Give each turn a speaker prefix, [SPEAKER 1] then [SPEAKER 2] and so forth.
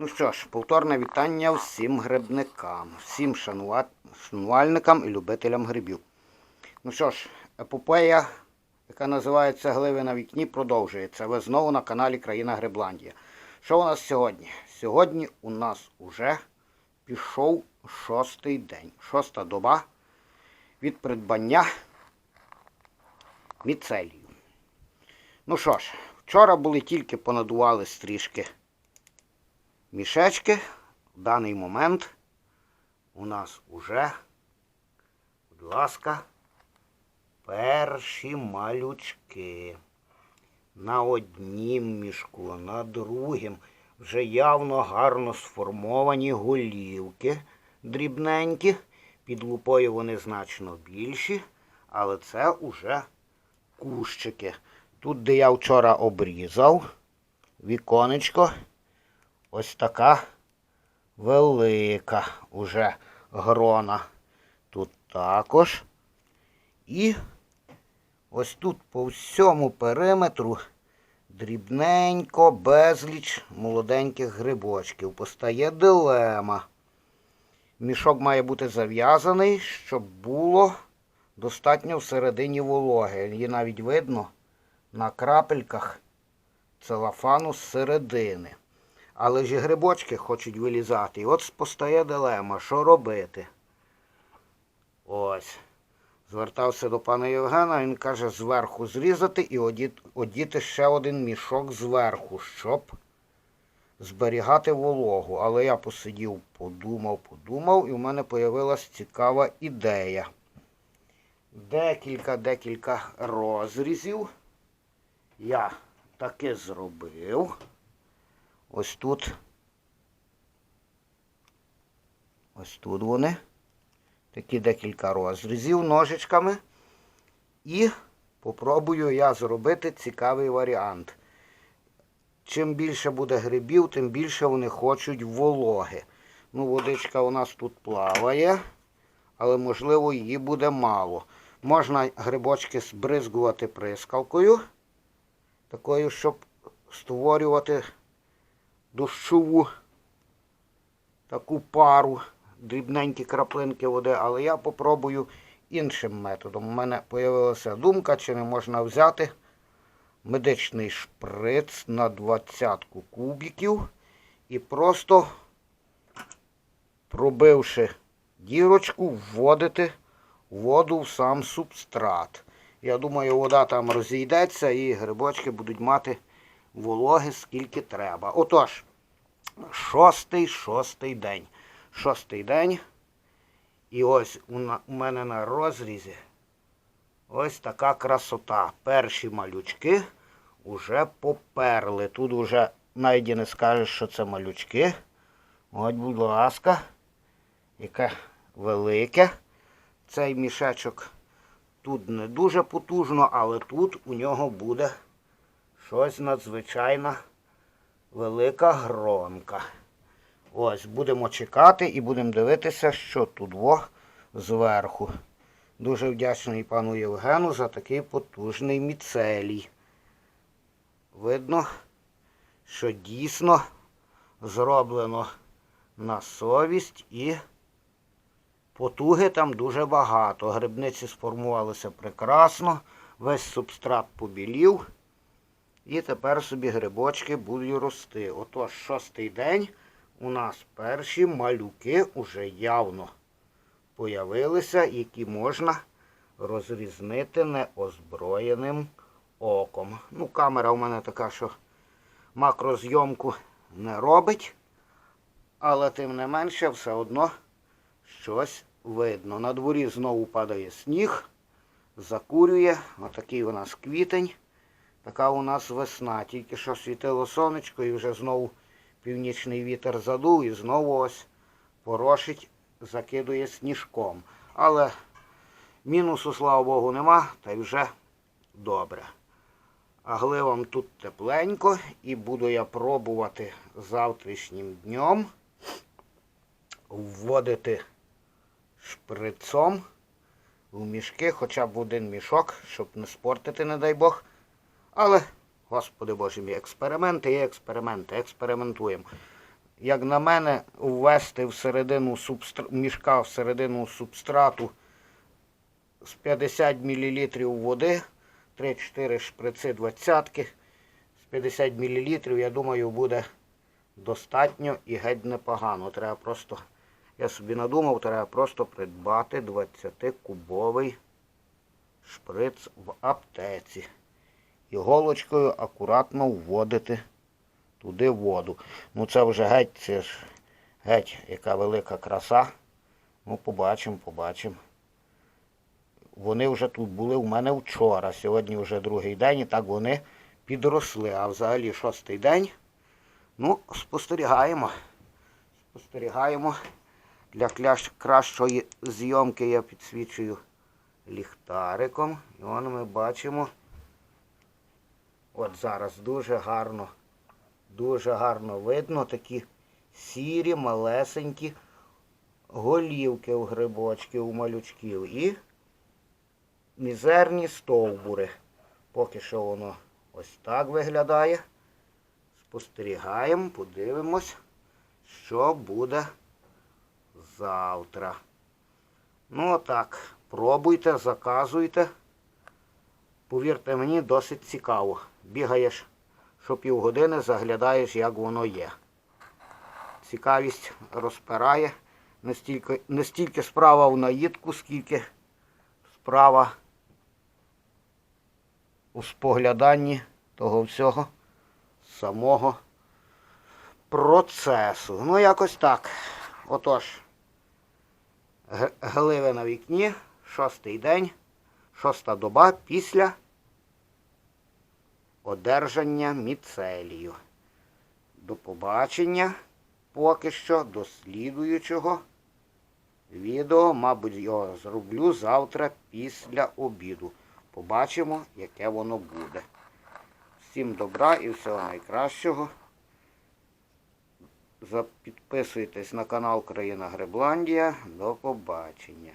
[SPEAKER 1] Ну що ж, повторне вітання всім грибникам, всім шанува- шанувальникам і любителям грибів. Ну що ж, епопея, яка називається Гливи на вікні, продовжується. Ви знову на каналі Країна Грибландія. Що у нас сьогодні? Сьогодні у нас уже пішов шостий день, шоста доба від придбання міцелію. Ну що ж, вчора були тільки понадували стрішки мішечки. В даний момент у нас уже, будь ласка, перші малючки. На однім мішку, на другім вже явно гарно сформовані голівки дрібненькі. Під лупою вони значно більші, але це уже кущики. Тут, де я вчора обрізав, віконечко, ось така велика уже грона. Тут також. І ось тут по всьому периметру дрібненько, безліч молоденьких грибочків. Постає дилема. Мішок має бути зав'язаний, щоб було достатньо всередині вологи. Її навіть видно на крапельках целофану з середини. Але ж і грибочки хочуть вилізати. І от постає дилема, що робити. Ось. Звертався до пана Євгена, він каже, зверху зрізати і одіти, ще один мішок зверху, щоб зберігати вологу. Але я посидів, подумав, подумав, і в мене появилась цікава ідея. Декілька-декілька розрізів я таки зробив. Ось тут. Ось тут вони. Такі декілька розрізів ножичками. І попробую я зробити цікавий варіант. Чим більше буде грибів, тим більше вони хочуть вологи. Ну, водичка у нас тут плаває, але можливо її буде мало. Можна грибочки збризгувати прискалкою, такою, щоб створювати дощову таку пару, дрібненькі краплинки води, але я попробую іншим методом. У мене з'явилася думка, чи не можна взяти медичний шприц на 20 кубиків і просто, пробивши дірочку, вводити воду в сам субстрат. Я думаю, вода там розійдеться і грибочки будуть мати вологи скільки треба. Отож, шостий, шостий день. Шостий день. І ось у, мене на розрізі ось така красота. Перші малючки вже поперли. Тут вже навіть не скажеш, що це малючки. От, будь ласка, яке велике. Цей мішечок тут не дуже потужно, але тут у нього буде щось надзвичайно велика гронка. Ось, будемо чекати і будемо дивитися, що тут во зверху. Дуже вдячний пану Євгену за такий потужний міцелій. Видно, що дійсно зроблено на совість і потуги там дуже багато. Грибниці сформувалися прекрасно, весь субстрат побілів. І тепер собі грибочки будуть рости. Отож, шостий день у нас перші малюки уже явно появилися, які можна розрізнити неозброєним оком. Ну, камера у мене така, що макрозйомку не робить, але тим не менше все одно щось видно. На дворі знову падає сніг, закурює. Отакий у нас квітень. Така у нас весна. Тільки що світило сонечко і вже знову північний вітер задув і знову ось порошить, закидує сніжком. Але мінусу, слава Богу, нема, та й вже добре. А гливам тут тепленько і буду я пробувати завтрашнім днем вводити шприцом в мішки, хоча б один мішок, щоб не спортити, не дай Бог. Але, Господи Боже мій, експерименти є експерименти, експериментуємо. як на мене, ввести всередину субстр... мішка всередину субстрату з 50 мл води, 3-4 шприци двадцятки, з 50 мл, я думаю, буде достатньо і геть непогано. Треба просто, я собі надумав, треба просто придбати 20-кубовий шприц в аптеці. І голочкою акуратно вводити туди воду. Ну це вже геть, це ж геть, яка велика краса. Ну, побачимо, побачимо. Вони вже тут були у мене вчора. Сьогодні вже другий день і так вони підросли. А взагалі шостий день. Ну, спостерігаємо. Спостерігаємо. Для кращої зйомки я підсвічую ліхтариком. І вон ми бачимо. От зараз дуже гарно, дуже гарно видно такі сірі, малесенькі голівки у грибочків, у малючків і мізерні стовбури. Поки що воно ось так виглядає. Спостерігаємо, подивимось, що буде завтра. Ну отак, пробуйте, заказуйте. Повірте мені, досить цікаво. Бігаєш що півгодини, заглядаєш, як воно є. Цікавість розпирає. Не стільки, не стільки справа в наїдку, скільки справа у спогляданні того всього самого процесу. Ну, якось так. Отож, гливи на вікні, шостий день, шоста доба після одержання міцелію. До побачення поки що до слідуючого відео. Мабуть, його зроблю завтра після обіду. Побачимо, яке воно буде. Всім добра і всього найкращого. Підписуйтесь на канал Країна Гребландія. До побачення.